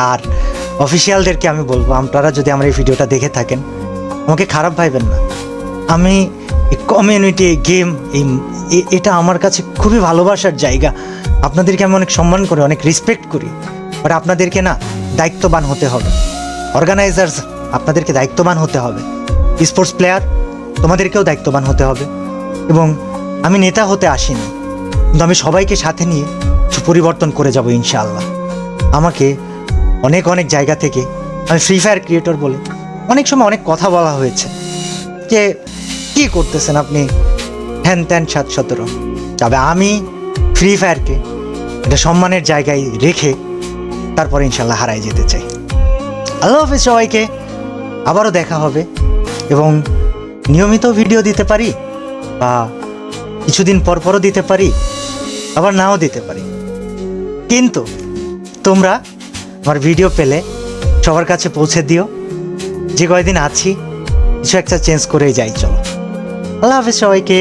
আর অফিসিয়ালদেরকে আমি বলব, আপনারা যদি আমার এই ভিডিওটা দেখে থাকেন, আমাকে খারাপ ভাইবেন না। আমি কমিউনিটি গেম এই এটা আমার কাছে খুবই ভালোবাসার জায়গা। আপনাদেরকে আমি অনেক সম্মান করি, অনেক রেসপেক্ট করি। বাট আপনাদেরকে না, দায়িত্ববান হতে হবে। অর্গানাইজার্স আপনাদেরকে দায়িত্ববান হতে হবে। স্পোর্টস প্লেয়ার তোমাদেরকেও দায়িত্ববান হতে হবে। এবং আমি নেতা হতে আসিনি। কিন্তু আমি সবাইকে সাথে নিয়ে কিছু পরিবর্তন করে যাব, ইনশাআল্লাহ। আমাকে অনেক অনেক জায়গা থেকে আমি ফ্রি ফায়ার ক্রিয়েটর বলে, অনেক সময় অনেক কথা বলা হয়েছে যে, কি করতেছেন আপনি? হ্যান ত্যান সাত সতেরো। তবে আমি ফ্রি ফায়ারকে একটা সম্মানের জায়গায় রেখে তারপরে ইনশাল্লাহ হারাই যেতে চাই। আল্লাহ হাফিজ সবাইকে, আবারও দেখা হবে এবং নিয়মিত ভিডিও দিতে পারি বা কিছুদিন পর পরও দিতে পারি, আবার নাও দিতে পারি। কিন্তু তোমরা আমার ভিডিও পেলে সবার কাছে পৌঁছে দিও। যে কয়দিন আছি, কিছু একটা চেঞ্জ করেই যাই, চলো। আল্লাহ হাফেজ সবাইকে।